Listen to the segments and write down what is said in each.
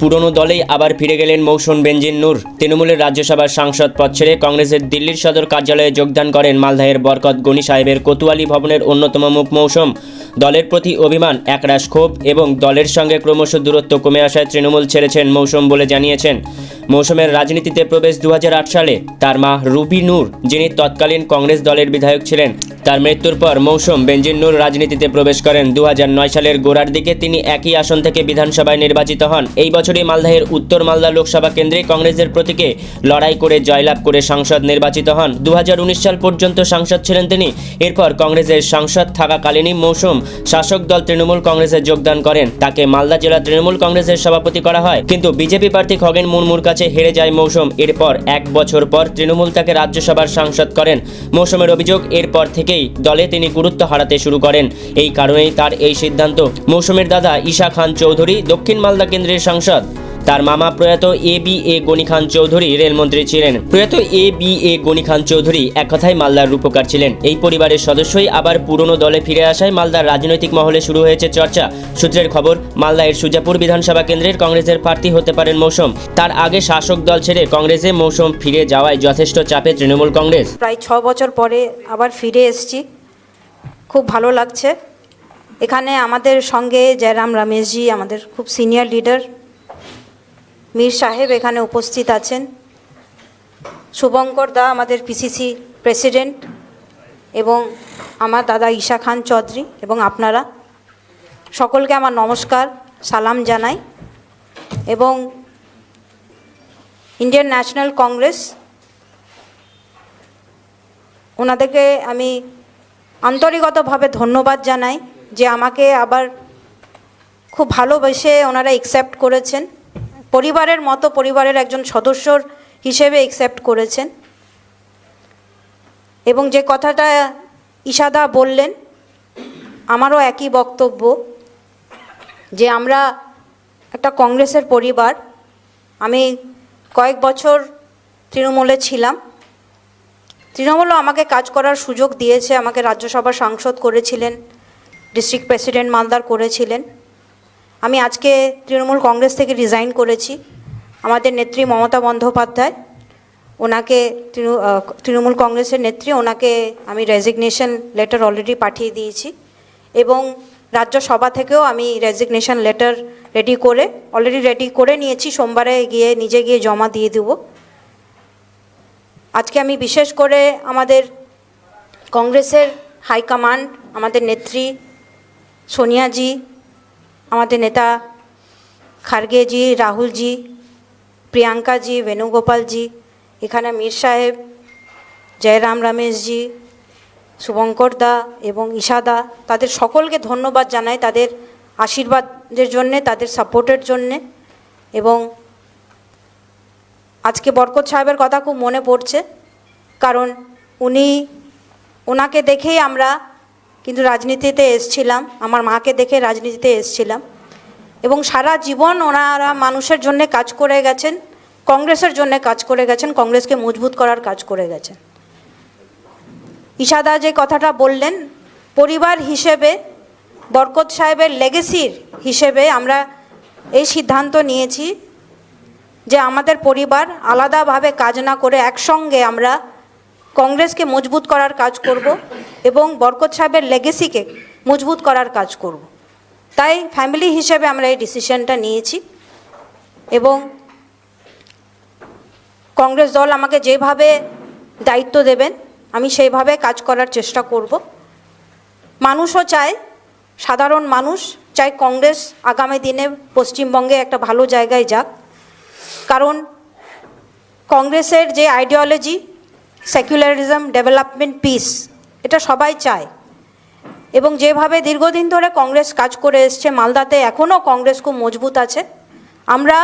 পুরনো দলেই আবার ফিরে গেলেন মৌসুম বেঞ্জিন নূর। তৃণমূলের রাজ্যসভার সাংসদ পদ ছেড়ে কংগ্রেসের দিল্লির সদর কার্যালয়ে যোগদান করেন মালদাহের বরকত গনি সাহেবের কোতোয়ালি ভবনের অন্যতম মুখ মৌসুম। দলের প্রতি অভিমান, একরাশ ক্ষোভ এবং দলের সঙ্গে ক্রমশ দূরত্ব কমে আসায় তৃণমূল ছেড়েছেন মৌসুম বলে জানিয়েছেন। মৌসুমের রাজনীতিতে প্রবেশ দু হাজার আট সালে। তার মা রুবি নূর, যিনি তৎকালীন কংগ্রেস দলের বিধায়ক ছিলেন তার মৃত্যুর পর মৌসুম বেঞ্জিন নূর রাজনীতিতে প্রবেশ করেন। দু হাজার নয় সালের গোড়ার দিকে তিনি একই আসন থেকে বিধানসভায় নির্বাচিত হন। এই বছরই মালদাহের উত্তর মালদা লোকসভা কেন্দ্রে কংগ্রেসের প্রতীকে লড়াই করে জয়লাভ করে সাংসদ নির্বাচিত হন। দু সাল পর্যন্ত সাংসদ ছিলেন তিনি। এরপর কংগ্রেসের সাংসদ থাকাকালীনই মৌসুম শাসক দল তৃণমূল কংগ্রেসে যোগদান করেন। তাকে মালদা জেলা তৃণমূল কংগ্রেসের সভাপতি করা হয়। কিন্তু বিজেপি প্রার্থী খগেন মুর্মুর কাছে হেরে যায় মৌসুম। এরপর এক বছর পর তৃণমূল তাকে রাজ্যসভার সাংসদ করেন। মৌসুমের অভিযোগ, এরপর থেকেই দলে তিনি গুরুত্ব হারাতে শুরু করেন। এই কারণেই তার এই সিদ্ধান্ত। মৌসুমের দাদা ঈশা খান চৌধুরী দক্ষিণ মালদা কেন্দ্রের সাংসদ। তার মামা প্রয়াত A B A Gani Khan Chowdhury রেলমন্ত্রী ছিলেন। প্রয়াত A B A Gani Khan Chowdhury এক কথায় মালদার রূপকার ছিলেন। এই পরিবারের সদস্যই আবার পুরনো দলে ফিরে আসায় মালদার রাজনৈতিক মহলে শুরু হয়েছে চর্চা। সূত্রের খবর, মালদায়ের সুজাপুর বিধানসভা কেন্দ্রের কংগ্রেসের প্রার্থী হতে পারেন মৌসুম। তার আগে শাসক দল ছেড়ে কংগ্রেসে মৌসুম ফিরে যাওয়ায় যথেষ্ট চাপে তৃণমূল কংগ্রেস। প্রায় ছ বছর পরে আবার ফিরে এসেছি। খুব ভালো লাগছে। এখানে আমাদের সঙ্গে জয়রাম রমেশজি, আমাদের খুব সিনিয়র লিডার। মীর সাহেব এখানে উপস্থিত আছেন। শুভঙ্কর দা আমাদের পিসিসি প্রেসিডেন্ট এবং আমার দাদা ঈশা খান চৌধুরী এবং আপনারা সকলকে আমার নমস্কার, সালাম জানাই এবং ইন্ডিয়ান ন্যাশনাল কংগ্রেস ওনাদেরকে আমি আন্তরিকতভাবে ধন্যবাদ জানাই যে আমাকে আবার খুব ভালোবেসে ওনারা একসেপ্ট করেছেন। পরিবারের মতো পরিবারের একজন সদস্যর হিসেবে একসেপ্ট করেছেন। এবং যে কথাটা ইশাদা বললেন, আমারও একই বক্তব্য যে আমরা একটা কংগ্রেসের পরিবার। আমি কয়েক বছর তৃণমূলে ছিলাম। তৃণমূলও আমাকে কাজ করার সুযোগ দিয়েছে, আমাকে রাজ্যসভার সাংসদ করেছিলেন ডিস্ট্রিক্ট প্রেসিডেন্ট মালদার করেছিলেন। আমি আজকে তৃণমূল কংগ্রেস থেকে রিজাইন করেছি। আমাদের নেত্রী মমতা বন্দ্যোপাধ্যায়, ওনাকে তৃণ- তৃণমূল কংগ্রেসের নেত্রী, ওনাকে আমি রেজিগনেশন লেটার অলরেডি পাঠিয়ে দিয়েছি এবং রাজ্যসভা থেকেও আমি রেজিগনেশন লেটার রেডি করে অলরেডি রেডি করে নিয়েছি। সোমবারে গিয়ে নিজে গিয়ে জমা দিয়ে দেবো। আজকে আমি বিশেষ করে আমাদের কংগ্রেসের হাইকমান্ড আমাদের নেত্রী সোনিয়াজি আমাদের নেতা খার্গেজি রাহুলজি প্রিয়াঙ্কাজি বেণুগোপালজি এখানে মীর সাহেব, জয়রাম রমেশজি শুভঙ্কর দা এবং ঈশাদা তাদের সকলকে ধন্যবাদ জানাই তাদের আশীর্বাদের জন্যে, তাদের সাপোর্টের জন্যে। এবং আজকে বরকত সাহেবের কথা খুব মনে পড়ছে, কারণ উনি ওনাকে দেখেই আমরা কিন্তু রাজনীতিতে এসছিলাম, আমার মাকে দেখে রাজনীতিতে এসছিলাম। এবং সারা জীবন ওনারা মানুষের জন্য কাজ করে গেছেন, কংগ্রেসের জন্য কাজ করে গেছেন, কংগ্রেসকে মজবুত করার কাজ করে গেছেন। ইশাদা যে কথাটা বললেন, পরিবার হিসেবে, বরকত সাহেবের লেগেসির হিসেবে আমরা এই সিদ্ধান্ত নিয়েছি যে আমাদের পরিবার আলাদাভাবে কাজ না করে একসঙ্গে আমরা কংগ্রেসকে মজবুত করার কাজ করব এবং বরকত সাহেবের লেগেসিকে মজবুত করার কাজ করব। তাই ফ্যামিলি হিসেবে আমরা এই ডিসিশনটা নিয়েছি এবং কংগ্রেস দল আমাকে যেভাবে দায়িত্ব দেবেন, আমি সেইভাবে কাজ করার চেষ্টা করব। মানুষও চায়, সাধারণ মানুষ চায় কংগ্রেস আগামী দিনে পশ্চিমবঙ্গে একটা ভালো জায়গায় যাক। কারণ কংগ্রেসের যে আইডিওলজি সেকুলারিজম ডেভেলপমেন্ট পিস এটা সবাই চায়। এবং যেভাবে দীর্ঘদিন ধরে কংগ্রেস কাজ করে এসছে, মালদাতে এখনও কংগ্রেস খুব মজবুত আছে। আমরা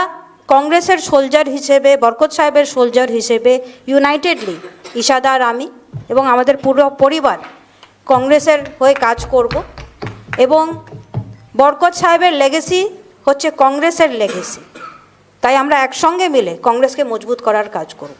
কংগ্রেসের সোলজার হিসেবে, বরকত সাহেবের সোলজার হিসেবে ইউনাইটেডলি ইশাদা আর আমি এবং আমাদের পুরো পরিবার কংগ্রেসের হয়ে কাজ করব। এবং বরকত সাহেবের লেগেসি হচ্ছে কংগ্রেসের লেগেসি তাই আমরা একসঙ্গে মিলে কংগ্রেসকে মজবুত করার কাজ করব।